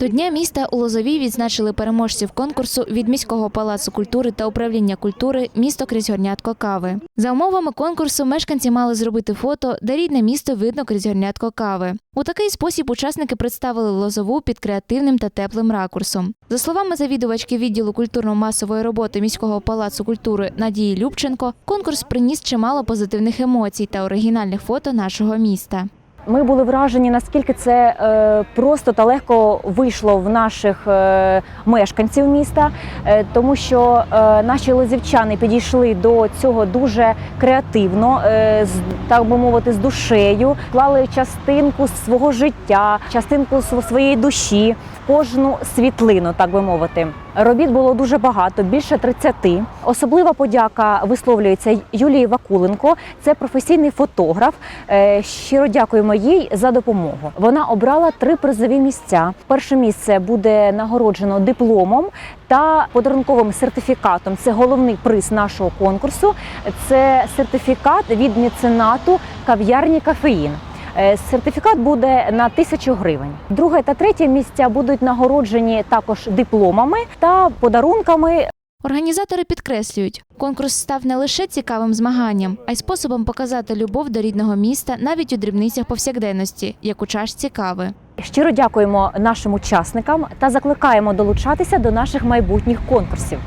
До Дня міста у Лозовій відзначили переможців конкурсу від міського палацу культури та управління культури місто крізь горнятко кави. За умовами конкурсу мешканці мали зробити фото, де рідне місто видно крізь горнятко кави. У такий спосіб учасники представили Лозову під креативним та теплим ракурсом. За словами завідувачки відділу культурно-масової роботи міського палацу культури Надії Любченко, конкурс приніс чимало позитивних емоцій та оригінальних фото нашого міста. Ми були вражені, наскільки це е, просто та легко вийшло в наших е, мешканців міста, е, тому що е, наші лозівчани підійшли до цього дуже креативно, е, з так би мовити, з душею, клали частинку свого життя, частинку св- своєї душі в кожну світлину, так би мовити. Робіт було дуже багато, більше 30. Особлива подяка висловлюється Юлії Вакуленко. Це професійний фотограф. Е, Щиро дякуємо їй за допомогу. Вона обрала три призові місця. Перше місце буде нагороджено дипломом та подарунковим сертифікатом. Це головний приз нашого конкурсу. Це сертифікат від меценату кав'ярні кафеїн. Е, Сертифікат буде на тисячу гривень. Друге та третє місця будуть нагороджені також дипломами та подарунками Організатори підкреслюють, конкурс став не лише цікавим змаганням, а й способом показати любов до рідного міста навіть у дрібницях повсякденності, як у чашці кави. Щиро дякуємо нашим учасникам та закликаємо долучатися до наших майбутніх конкурсів.